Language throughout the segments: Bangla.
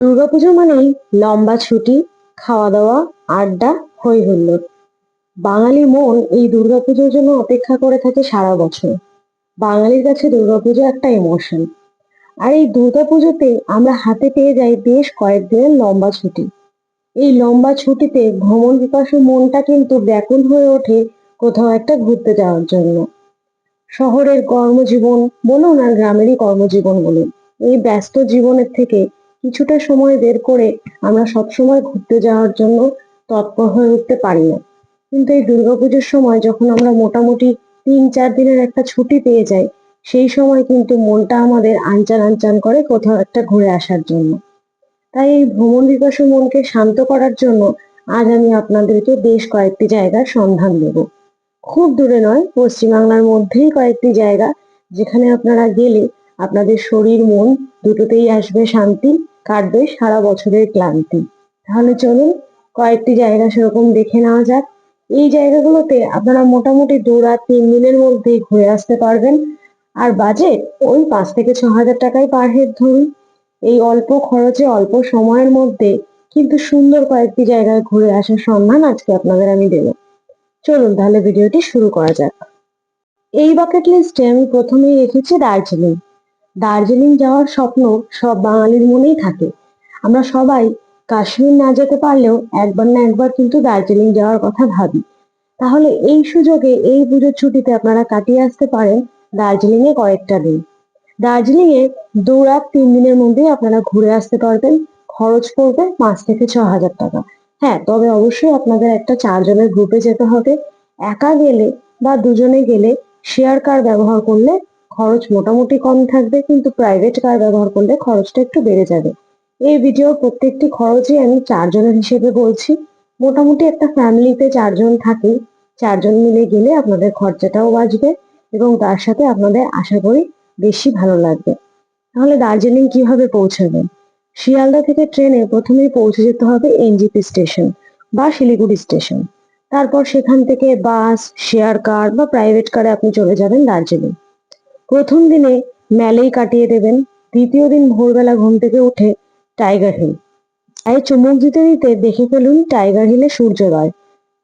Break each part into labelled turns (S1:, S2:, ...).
S1: দুর্গাপুজো মানেই লম্বা ছুটি খাওয়া দাওয়া আড্ডা হই বাঙালি মন এই দুর্গাপুজোর জন্য অপেক্ষা করে থাকে সারা বছর। বাঙালির কাছে দুর্গাপুজো একটা ইমোশন আর এই দুর্গাপুজোতে আমরা হাতে পেয়ে যাই বেশ কয়েকদিনের লম্বা ছুটি। এই লম্বা ছুটিতে ভ্রমণ বিকাশের মনটা কিন্তু ব্যাকুল হয়ে ওঠে কোথাও একটা ঘুরতে যাওয়ার জন্য। শহরের কর্মজীবন, বলুন আর গ্রামেরই কর্মজীবন বলুন, এই ব্যস্ত জীবনের থেকে কিছুটা সময় বের করে আমরা সবসময় ঘুরতে যাওয়ার জন্য তৎপর হয়ে উঠতে পারি না। কিন্তু এই দুর্গাপুজোর সময় যখন আমরা মোটামুটি তিন চার দিনের একটা ছুটি পেয়ে যাই, সেই সময় কিন্তু মনটা আমাদের আনচান আনচান করে কোথাও একটা ঘুরে আসার জন্য। তাই এই ভ্রমণ বিকাশ মনকে শান্ত করার জন্য আজ আমি আপনাদেরকে বেশ কয়েকটি জায়গার সন্ধান দেব। খুব দূরে নয়, পশ্চিমবাংলার মধ্যেই কয়েকটি জায়গা, যেখানে আপনারা গেলে আপনাদের শরীর, মন দুটোতেই আসবে শান্তি কাটবে সারা বছরের ক্লান্তি। তাহলে চলুন কয়েকটি জায়গা সেরকম দেখে নেওয়া যাক। এই জায়গাগুলোতে আপনারা মোটামুটি দু রাত, তিন দিনের মধ্যেই ঘুরে আসতে পারবেন। আর বাজেট ওই পাঁচ থেকে ছ হাজার টাকায় পার হেড ধরুন। এই অল্প খরচে, অল্প সময়ের মধ্যে কিন্তু সুন্দর কয়েকটি জায়গায় ঘুরে আসার সন্ধান আজকে আপনাদের আমি দেব। চলুন তাহলে ভিডিওটি শুরু করা যাক। এই বাকেট লিস্টে আমি প্রথমেই রেখেছি দার্জিলিং। দার্জিলিং যাওয়ার স্বপ্ন সব বাঙালির মনেই থাকে। আমরা সবাই কাশ্মীর না যেতে পারলেও একবার না একবার কিন্তু দার্জিলিং যাওয়ার কথা ভাবি। তাহলে এই সুযোগে, এই পুজোর ছুটিতে আপনারা কাটিয়ে আসতে পারেন দার্জিলিং এ কয়েকটা দিন। দার্জিলিং এ দু রাত তিন দিনের মধ্যেই আপনারা ঘুরে আসতে পারবেন। খরচ পড়বে পাঁচ থেকে ছ হাজার টাকা। হ্যাঁ তবে অবশ্যই আপনাদের একটা চারজনের গ্রুপে যেতে হবে। একা গেলে বা দুজনে গেলে শেয়ার কার ব্যবহার করলে খরচ মোটামুটি কম থাকবে, কিন্তু প্রাইভেট কার ব্যবহার করলে খরচটা একটু বেড়ে যাবে। এই ভিডিওর প্রত্যেকটি খরচই আমি চারজনের হিসেবে বলছি। মোটামুটি একটা ফ্যামিলিতে চারজন থাকে, চারজন মিলে গেলে আপনাদের খরচাটাও বাঁচবে এবং তার সাথে আপনাদের আশা করি বেশি ভালো লাগবে। তাহলে দার্জিলিং কীভাবে পৌঁছাবেন শিয়ালদা থেকে ট্রেনে প্রথমেই পৌঁছে যেতে হবে এনজিপি স্টেশন বা শিলিগুড়ি স্টেশন। তারপর সেখান থেকে বাস শেয়ার কার বা প্রাইভেট কারে আপনি চলে যাবেন দার্জিলিং। প্রথম দিনে মেলেই কাটিয়ে দেবেন, দ্বিতীয় দিন ভোরবেলা ঘুম থেকে উঠে টাইগার হিল। আয় চুমুক দিতে দিতে দেখে ফেলুন টাইগার হিলে সূর্যোদয়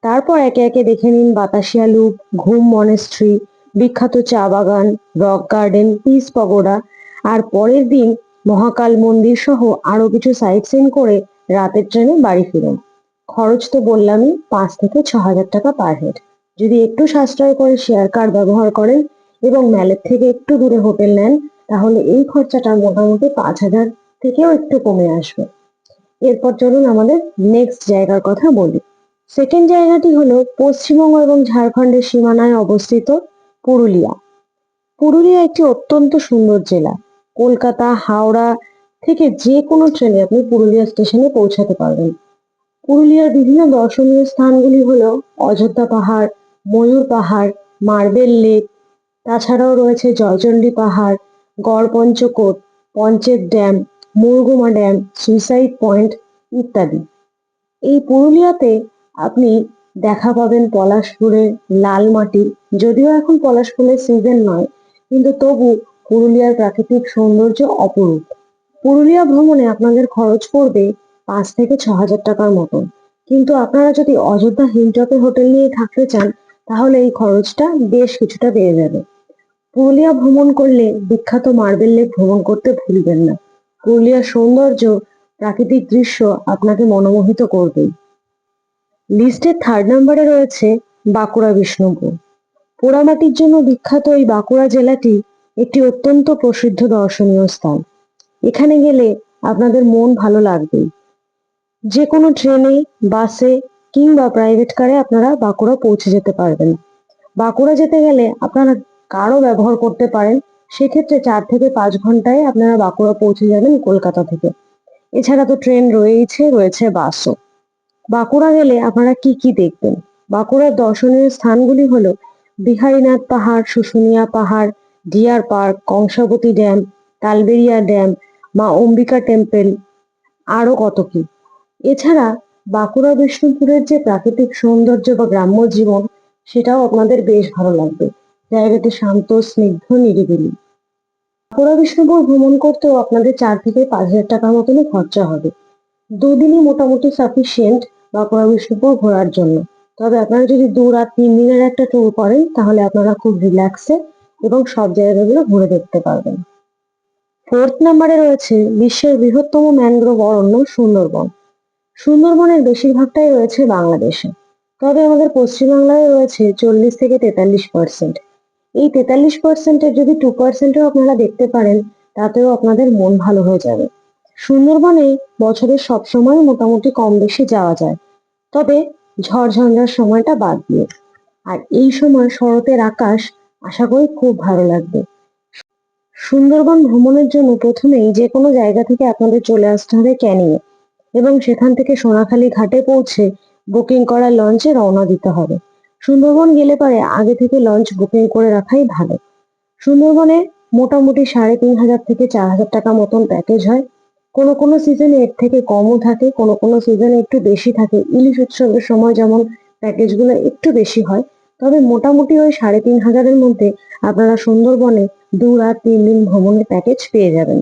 S1: তারপর একে একে দেখে নিন বাতাসিয়া লুপ, ঘুম মনেস্ট্রি, বিখ্যাত চা বাগান, রক গার্ডেন, পিস পগোডা। আর পরের দিন মহাকাল মন্দির সহ আরও কিছু সাইট সিন করে রাতের ট্রেনে বাড়ি ফিরুন। খরচ তো বললামই, পাঁচ থেকে ছ হাজার টাকা পার হেড। যদি একটু সাশ্রয় করে শেয়ার কার্ড ব্যবহার করেন এবং ম্যালের থেকে একটু দূরে হোটেল নেন, তাহলে এই খরচাটা মোটামুটি পাঁচ হাজার থেকেও একটু কমে আসবে। এরপর চলুন আমাদের নেক্সট জায়গার কথা বলি। সেকেন্ড জায়গাটি হলো পশ্চিমবঙ্গ এবং ঝাড়খণ্ডের সীমানায় অবস্থিত পুরুলিয়া। পুরুলিয়া একটি অত্যন্ত সুন্দর জেলা। কলকাতা, হাওড়া থেকে যে কোনো ট্রেনে আপনি পুরুলিয়া স্টেশনে পৌঁছাতে পারবেন। পুরুলিয়ার বিভিন্ন দর্শনীয় স্থানগুলি হলো অযোধ্যা পাহাড়, ময়ূর পাহাড়, মার্বেল লেক তাছাড়াও রয়েছে জয়চণ্ডী পাহাড় Garh Panchkot Panchet dam, Murguma dam, suicide point ইত্যাদি। এই পুরুলিয়াতে আপনি দেখা পাবেন পলাশপুরের লাল মাটি, যদিও এখন পলাশ ফুলের সিজন নয়, কিন্তু তবু পুরুলিয়ার প্রাকৃতিক সৌন্দর্য অপরূপ। পুরুলিয়া ভ্রমণে আপনাদের খরচ পড়বে পাঁচ থেকে ছ হাজার টাকার মতন। কিন্তু আপনারা যদি অযোধ্যা হিলটপে হোটেল নিয়ে থাকতে চান তাহলে এই খরচটা বেশ কিছুটা বেড়ে যাবে। পুরুলিয়া ভ্রমণ করলে বিখ্যাত মার্বেল লেক ভ্রমণ করতে ভুলবেন না। পুরুলিয়ার সৌন্দর্য, প্রাকৃতিক দৃশ্য আপনাকে মনোমোহিত করবে। লিস্টের থার্ড নাম্বারে রয়েছে বাঁকুড়া বিষ্ণুপুর। পোড়ামাটির জন্য বিখ্যাত এই বাঁকুড়া জেলাটি একটি অত্যন্ত প্রসিদ্ধ দর্শনীয় স্থান। এখানে গেলে আপনাদের মন ভালো লাগবেই যে কোনো ট্রেনে, বাসে কিংবা প্রাইভেট কারে আপনারা বাঁকুড়া পৌঁছে যেতে পারবেন। বাঁকুড়া যেতে গেলে আপনারা কারও ব্যবহার করতে পারেন। সেক্ষেত্রে চার থেকে পাঁচ ঘন্টায় আপনারা বাঁকুড়া পৌঁছে যাবেন কলকাতা থেকে। এছাড়া তো ট্রেন রয়েছে রয়েছে বাসও বাঁকুড়া গেলে আপনারা কি কি দেখবেন? বাঁকুড়ার দর্শনীয় স্থানগুলি হলো বিহারীনাথ পাহাড়, শুশুনিয়া পাহাড়, deer park, Kangsabati dam, Talberia dam, মা অম্বিকা টেম্পল আরও কত কি। এছাড়া বাঁকুড়া বিষ্ণুপুরের যে প্রাকৃতিক সৌন্দর্য বা গ্রাম্য জীবন, সেটাও আপনাদের বেশ ভালো লাগবে। জায়গাটি শান্ত, স্নিগ্ধ, নিরিবিলি। বাঁকুড়া বিষ্ণুপুর ভ্রমণ করতেও আপনাদের চার থেকে পাঁচ হাজার টাকার মতনই খরচা হবে। দুদিনই মোটামুটি সাফিসিয়েন্ট বাঁকুড়া বিষ্ণুপুর ঘোরার জন্য। তবে আপনারা যদি দু রাত, তিন দিনের একটা ট্যুর করেন, তাহলে আপনারা খুব রিল্যাক্সে এবং সব জায়গাগুলো ঘুরে দেখতে পারবেন। ফোর্থ নাম্বারে রয়েছে বিশ্বের বৃহত্তম ম্যানগ্রোভ অরণ্য সুন্দরবন। সুন্দরবনের বেশিরভাগটাই রয়েছে বাংলাদেশে। তবে আমাদের পশ্চিমবাংলায় রয়েছে চল্লিশ থেকে তেতাল্লিশ পার্সেন্ট এই তেতাল্লিশ পার্সেন্টের যদি টু পার্সেন্টও আপনারা দেখতে পারেন, তাতেও আপনাদের মন ভালো হয়ে যাবে। সুন্দরবনে বছরের সব সময় মোটামুটি কম বেশি যাওয়া যায়। তবে ঝড় ঝঞ্ঝার সময়টা বাদ দিয়ে। আর এই সময় শরতের আকাশ আশা করি খুব ভালো লাগবে। সুন্দরবন ভ্রমণের জন্য প্রথমেই যে কোনো জায়গা থেকে আপনাদের চলে আসতে হবে ক্যানিংয়ে এবং সেখান থেকে সোনাখালী ঘাটে পৌঁছে বুকিং করা লঞ্চে রওনা দিতে হবে। সুন্দরবন গেলে পরে আগে থেকে লঞ্চ বুকিং করে রাখাই ভালো। সুন্দরবনে মোটামুটি সাড়ে তিন হাজার থেকে চার হাজার টাকা মতন প্যাকেজ হয়। কোনো কোনো সিজনে এর থেকে কমও থাকে, কোনো কোনো সিজনে একটু বেশি থাকে। ইলিশ উৎসবের সময় যেমন প্যাকেজগুলো একটু বেশি হয়, তবে মোটামুটি ওই সাড়ে তিন হাজারের মধ্যে আপনারা সুন্দরবনে দু রাত তিন দিন ভ্রমণের প্যাকেজ পেয়ে যাবেন।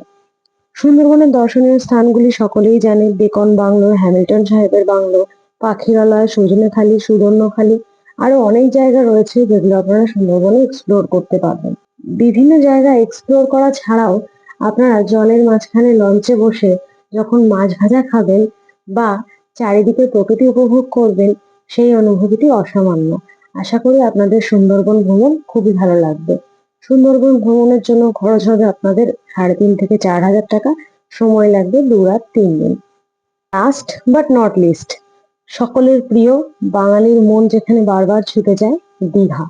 S1: সুন্দরবনের দর্শনীয় স্থানগুলি সকলেই জানে, বেকন বাংলো হ্যামিল্টন সাহেবের বাংলো, পাখিরালয়, সজনেখালি, সুবর্ণখালি, আরও অনেক জায়গা রয়েছে যেগুলো আপনারা সুন্দরবনে এক্সপ্লোর করতে পারবেন। বিভিন্ন জায়গা এক্সপ্লোর করা ছাড়াও আপনারা জলের মাঝখানে লঞ্চে বসে যখন মাছ ভাজা খাবেন বা চারিদিকে প্রকৃতি উপভোগ করবেন, সেই অনুভূতিটি অসামান্য। আশা করি আপনাদের সুন্দরবন ভ্রমণ খুবই ভালো লাগবে। সুন্দরবন ভ্রমণের জন্য খরচ হবে আপনাদের সাড়ে তিন থেকে চার হাজার টাকা। সময় লাগবে দু রাত, তিন দিন। লাস্ট বাট নট লিস্ট সকলের প্রিয় বাঙালির মন যেখানে বারবার ছুটে যায়, দীঘা।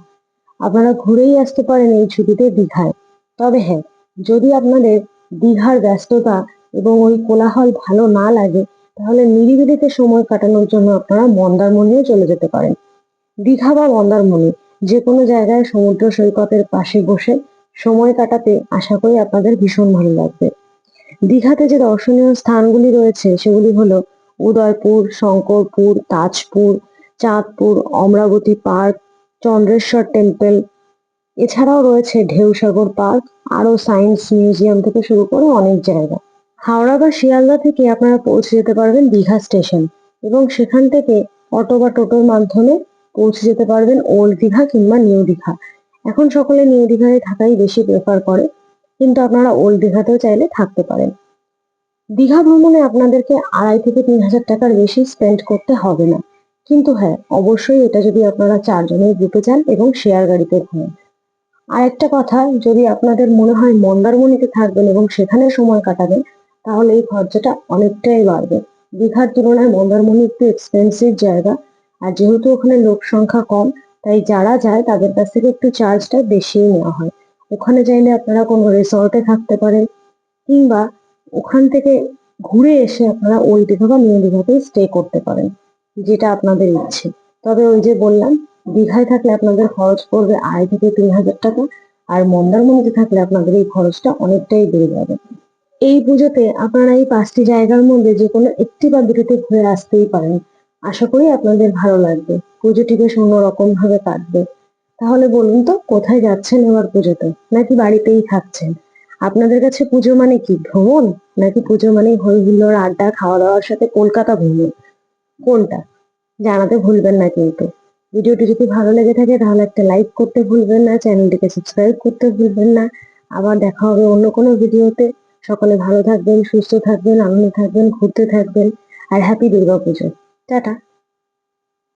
S1: আপনারা ঘুরেই আসতে পারেন এই ছুটিতে দীঘায়। তবে হ্যাঁ যদি আপনাদের দীঘার ব্যস্ততা এবং ওই কোলাহল ভালো না লাগে, তাহলে নিরিবিলিতে সময় কাটানোর জন্য আপনারা মন্দারমণিও চলে যেতে পারেন। দীঘা বা মন্দারমণি যে কোনো জায়গায় সমুদ্র সৈকতের পাশে বসে সময় কাটাতে আশা করি আপনাদের ভীষণ ভালো লাগবে। দীঘাতে যে দর্শনীয় স্থানগুলি রয়েছে, সেগুলি হলো উদয়পুর, শঙ্করপুর, তাজপুর, চাঁদপুর, অমরাবতী পার্ক, চন্দ্রেশ্বর টেম্পল, এছাড়াও রয়েছে ঢেউসাগর পার্ক আরও সায়েন্স মিউজিয়াম থেকে শুরু করে অনেক জায়গা। হাওড়া বা শিয়ালদা থেকে আপনারা পৌঁছে যেতে পারবেন দীঘা স্টেশন এবং সেখান থেকে অটো বা টোটোর মাধ্যমে পৌঁছে যেতে পারবেন ওল্ড দীঘা কিংবা নিউ দীঘা এখন সকলে নিউ দীঘায় থাকাই বেশি প্রেফার করে, কিন্তু আপনারা ওল্ড দীঘাতেও চাইলে থাকতে পারেন। দীঘা ভ্রমণে আপনাদেরকে আড়াই থেকে তিন হাজার টাকার বেশি স্পেন্ড করতে হবে না। কিন্তু হ্যাঁ অবশ্যই এটা যদি আপনারা চারজনের গ্রুপে যান এবং শেয়ার গাড়িতে ঘোরেন। আর একটা কথা, যদি আপনাদের মনে হয় মন্দারমণিতে থাকবেন এবং সেখানে সময় কাটাবেন, তাহলে এই খরচাটা অনেকটাই বাড়বে। দীঘার তুলনায় মন্দারমণি একটু এক্সপেন্সিভ জায়গা। আর যেহেতু ওখানে লোক সংখ্যা কম, তাই যারা যায় তাদের কাছ থেকে একটু চার্জটা বেশিই নেওয়া হয়। ওখানে চাইলে আপনারা কোনো রিসর্টে থাকতে পারেন, কিংবা ওখান থেকে ঘুরে এসে আপনারা ওই দীঘা বা নিউ দীঘাতে স্টে করতে পারেন, যেটা আপনাদের ইচ্ছে। তবে ওই যে বললাম, দীঘায় থাকলে আপনাদের খরচ পড়বে আড়াই থেকে তিন হাজার টাকা, আর মন্দারমণিতে থাকলে আপনাদের এই খরচটা অনেকটাই বেড়ে যাবে। এই পুজোতে আপনারা এই পাঁচটি জায়গার মধ্যে যে কোনো একটি বা দুটিতে ঘুরে আসতেই পারেন। আশা করি আপনাদের ভালো লাগবে। পুজোটি বেশ অন্যরকম ভাবে কাটবে। তাহলে বলুন তো, কোথায় যাচ্ছেন এবার পুজোতে? নাকি বাড়িতেই থাকছেন? আপনাদের কাছে পুজো মানে কি, ভ্রমণ? নাকি পুজো মানে হই হুল্লোড় আড্ডা খাওয়া দাওয়ার সাথে কলকাতা ভ্রমণ? কোনটা? জানাতে ভুলবেন না কিন্তু। ভিডিওটি যদি ভালো লেগে থাকে, তাহলে একটা লাইক করতে ভুলবেন না, চ্যানেলটিকে সাবস্ক্রাইব করতে ভুলবেন না। আবার দেখা হবে অন্য কোনো ভিডিওতে। সকলে ভালো থাকবেন, সুস্থ থাকবেন, আনন্দে থাকবেন, ঘুরতে থাকবেন। আর হ্যাপি দুর্গাপুজো। Да да.